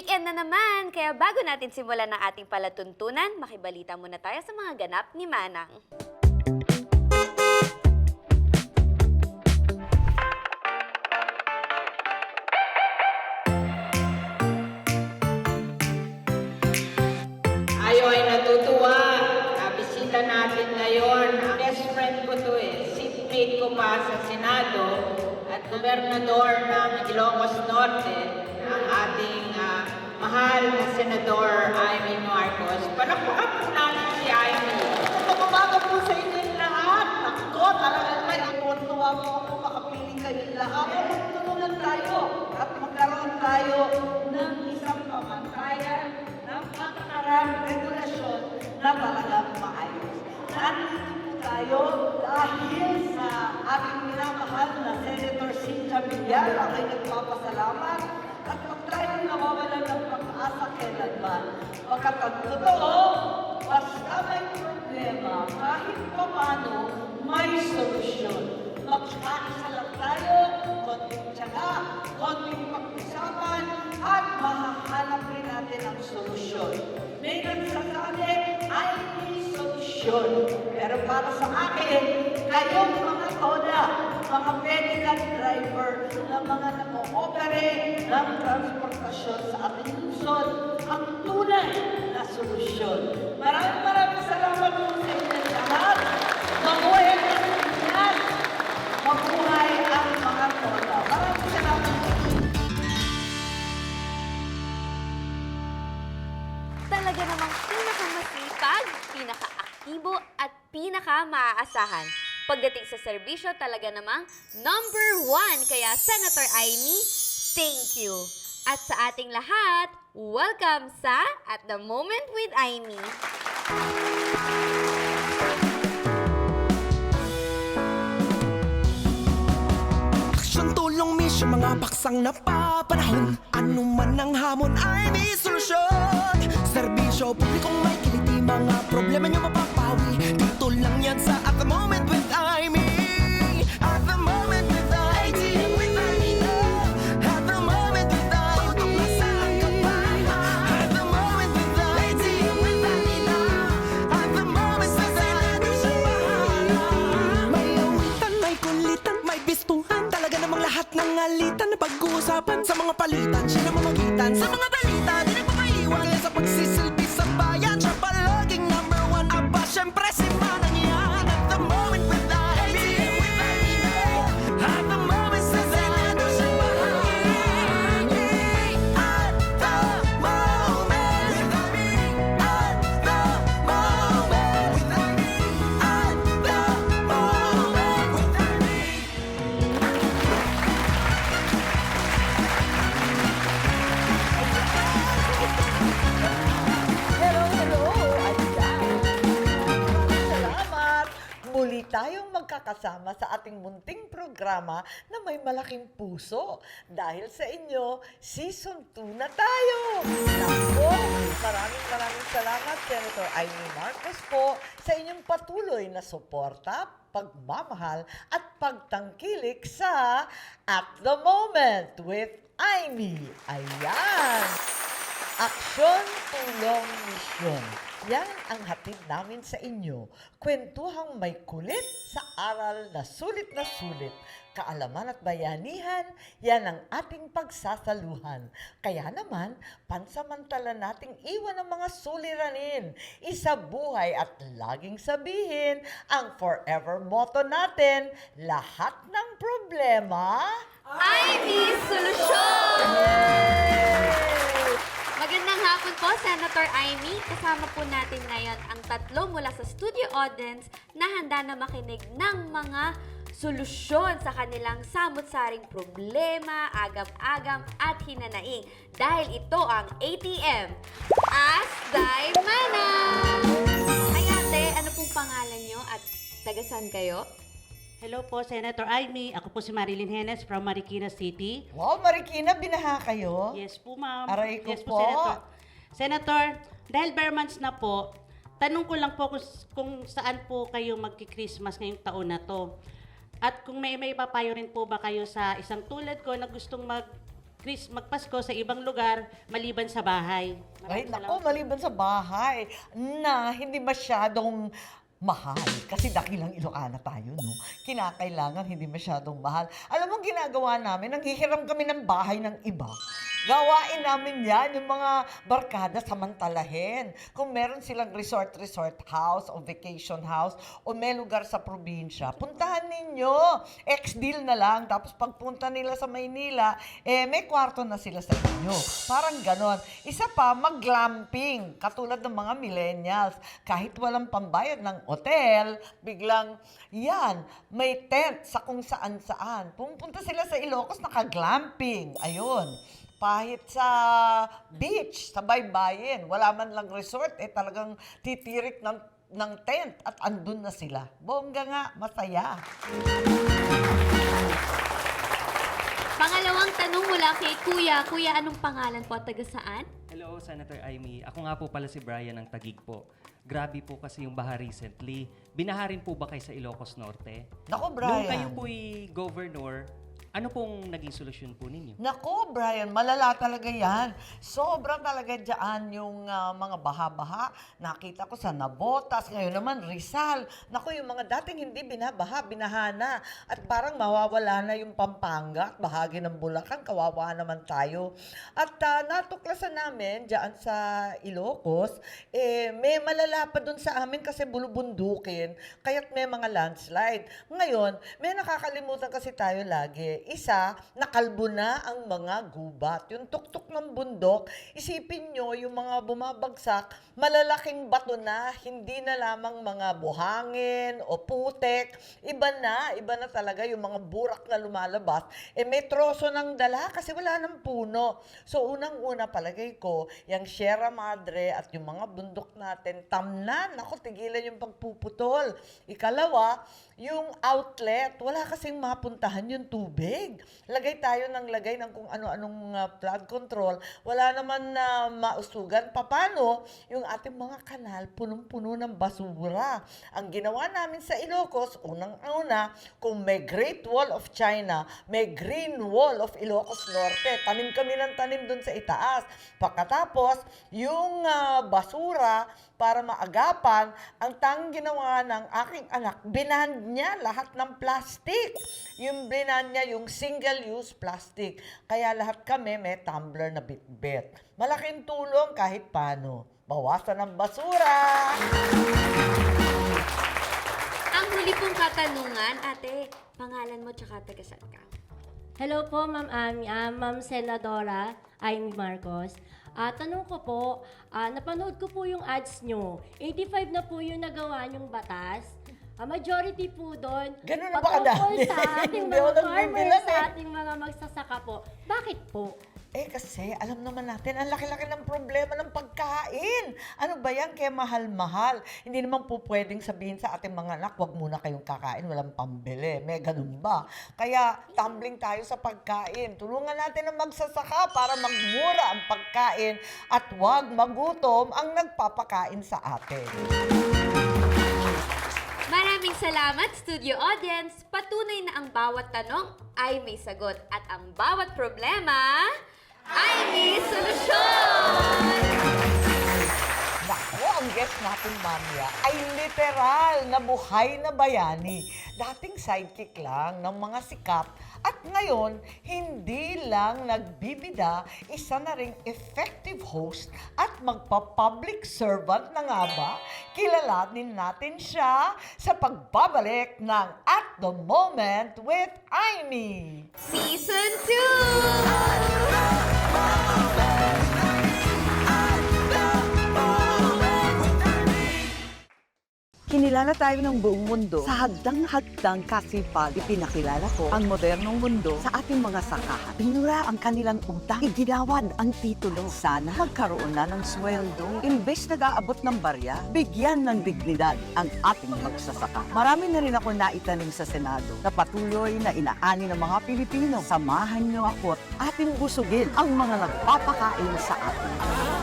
Weekend na naman, kaya bago natin simulan ng ating palatuntunan, makibalita muna tayo sa mga ganap ni Manang. Tayo ay natutuwa. Nabisita natin ngayon. Ang best friend ko to eh. Seatmate ko pa sa Senado at gobernador ng Ilocos Norte, ang ating mahal na Senador Amy Marcos. Palakpakan po natin si Amy. Umaga po sa inyong lahat. Ako, talaga naman, natutuwa po ako makapiling kayo lahat. Magtulungan tayo at magkaroon tayo ng isang pamantayan ng pagkakaraming regulasyon na talagang maayos. Nandito po tayo dahil sa ating minamahal na Senator Cynthia Villar, ay nagpapasalamat at huwag tayong nawawalan ng pag-asa kailanman. Pagkat ang totoo, basta may problema, kahit pa paano, may solusyon. Magkaisa lang tayo, konting tiyaga, konting pag-usapan, at mahahanap natin ang solusyon. May nagsasabi, ay may solusyon. Pero para sa akin, kayong mga toda, mga medical driver, na mga nag-ooperate ng transportasyon sa ating lungsod, ang tunay na solusyon. Maraming maraming salamat po sa inyo lahat. Mabuhay ang Pilipinas. Mabuhay ang mga toda. Maraming salamat po. Talaga namang pinakamasipag, pinakaaktibo at pinaka-maaasahan. Pagdating sa serbisyo, talaga namang number one. Kaya Senator Amy, thank you. At sa ating lahat, welcome sa At the Moment with Amy. Aksyon, tulong, misyon, mga paksang napapanahon Ano man ang hamon ay may solusyon Serbisyo, publikong may kiliti Mga problema nyo mapapawi Dito lang yan sa At The Moment magkakasama sa ating munting programa na may malaking puso. Dahil sa inyo, season 2 na tayo! Nako! Maraming maraming salamat, Senator Amy Marcos po, sa inyong patuloy na suporta, pagmamahal at pagtangkilik sa At The Moment with Amy. Ayan! Aksyon, tulong, misyon. Yan ang hatid namin sa inyo. Kwentuhang may kulit sa aral na sulit na sulit. Kaalaman at bayanihan, yan ang ating pagsasaluhan. Kaya naman, pansamantala nating iwan ang mga suliranin. Isa buhay at laging sabihin ang forever motto natin, lahat ng problema... Amy Solusyon! Yay! Hapon po, Senator Amy. Kasama po natin ngayon ang tatlo mula sa studio audience na handa na makinig ng mga solusyon sa kanilang samot-saring problema, agam-agam at hinanaing. Dahil ito ang ATM, Ask Thy Mana! Ay ate, ano pong pangalan nyo at tagasan kayo? Hello po, Senator Amy. Ako po si Marilyn Henes from Marikina City. Wow, Marikina, binaha kayo? Yes po, ma'am. Aray ko yes po. Senator. Senator, dahil bare months na po, tanong ko lang po kung, kung saan po kayo magki-Christmas ngayong taon na to. At kung may may papayo rin po ba kayo sa isang tulad ko na gustong mag Chris, magpasko sa ibang lugar maliban sa bahay. Ay, Maraming nako, salamat. maliban sa bahay na hindi masyadong mahal. Kasi dakilang Ilocana tayo, no? Kinakailangan hindi masyadong mahal. Alam mo, ginagawa namin, nanghihiram kami ng bahay ng iba. Gawain namin yan, yung mga barkada samantalahin. Kung meron silang resort-resort house o vacation house o may lugar sa probinsya, puntahan ninyo. Ex-deal na lang. Tapos pagpunta nila sa Maynila, eh, may kwarto na sila sa inyo. Parang ganon. Isa pa, mag-glamping. Katulad ng mga millennials. Kahit walang pambayad ng hotel, biglang, yan, may tent sa kung saan-saan. Pumunta sila sa Ilocos, naka-glamping. Ayun. Pahit sa beach, sa baybayin, wala man lang resort, eh talagang titirik ng, ng tent at andun na sila. Bongga nga, masaya. Pangalawang tanong mula kay Kuya. Kuya, anong pangalan po at taga saan? Hello, Senator Amy. Ako nga po pala si Brian ng Tagig po. Grabe po kasi yung baha recently. Binaharin po ba kayo sa Ilocos Norte? Nako, Nung Brian. kayo po'y governor, ano pong naging solusyon po ninyo? Nako, Brian, malala talaga yan. Sobra talaga dyan yung ah, mga baha-baha. Nakita ko sa Nabotas, ngayon naman Rizal. Nako, yung mga dating hindi binabaha, binahana. At parang mawawala na yung Pampanga at bahagi ng Bulacan. Kawawa naman tayo. At ah, natuklasan namin dyan sa Ilocos, eh, may malala pa dun sa amin kasi bulubundukin. Kaya't may mga landslide. Ngayon, may nakakalimutan kasi tayo lagi. Isa, nakalbo na ang mga gubat. Yung tuktok ng bundok, isipin nyo yung mga bumabagsak, malalaking bato na, hindi na lamang mga buhangin o putek. Iba na, iba na talaga yung mga burak na lumalabas. Eh may troso ng dala kasi wala ng puno. So unang-una palagay ko, yung Sierra Madre at yung mga bundok natin, tamnan, ako tigilan yung pagpuputol. Ikalawa, yung outlet, wala kasing mapuntahan yung tubig. Lagay tayo ng lagay ng kung ano-anong uh, flood control. Wala naman na mausugan. Paano yung ating mga kanal punong-puno ng basura? Ang ginawa namin sa Ilocos, unang-una, kung may Great Wall of China, may Green Wall of Ilocos Norte. Tanim kami ng tanim dun sa itaas. Pagkatapos, yung ah, basura, para maagapan, ang tang ginawa ng aking anak, binand niya lahat ng plastic. Yung binand niya yung single-use plastic. Kaya lahat kami may tumbler na bit-bit. Malaking tulong kahit paano. Bawasan ng basura. Ang huli pong katanungan, ate, pangalan mo tsaka taga saan ka? Hello po, Ma'am Ami, ah, Ma'am Senadora Amy Marcos. Ah, tanong ko po, ah, napanood ko po yung ads nyo. 85 na po yung nagawa nyong batas. Ah, majority po doon. Ganun na ba patungkol kadami? sa ating mga farmers, sa eh. ating mga magsasaka po. Bakit po? Eh kasi, alam naman natin, ang laki-laki ng problema ng pagkain. Ano ba yan? Kaya mahal-mahal. Hindi naman po pwedeng sabihin sa ating mga anak, wag muna kayong kakain, walang pambili. May ganun ba? Kaya tumbling tayo sa pagkain. Tulungan natin ang magsasaka para magmura ang pagkain at wag magutom ang nagpapakain sa atin. Maraming salamat, studio audience. Patunay na ang bawat tanong ay may sagot at ang bawat problema ay may solusyon! Nako, ang guest natin mamaya ay literal na buhay na bayani. Dating sidekick lang ng mga sikat at ngayon, hindi lang nagbibida, isa na ring effective host at magpa-public servant na nga ba? Kilalanin natin siya sa pagbabalik ng At The Moment with Amy. Season 2! Kinilala tayo ng buong mundo sa hagdang-hagdang kasipag. Ipinakilala ko ang modernong mundo sa ating mga sakahan. Pinura ang kanilang utang. Iginawan ang titulo. Sana magkaroon na ng sweldo. Imbes nag-aabot ng barya, bigyan ng dignidad ang ating magsasaka. Marami na rin ako naitanim sa Senado na patuloy na inaani ng mga Pilipino. Samahan niyo ako at ating busugin ang mga nagpapakain sa atin.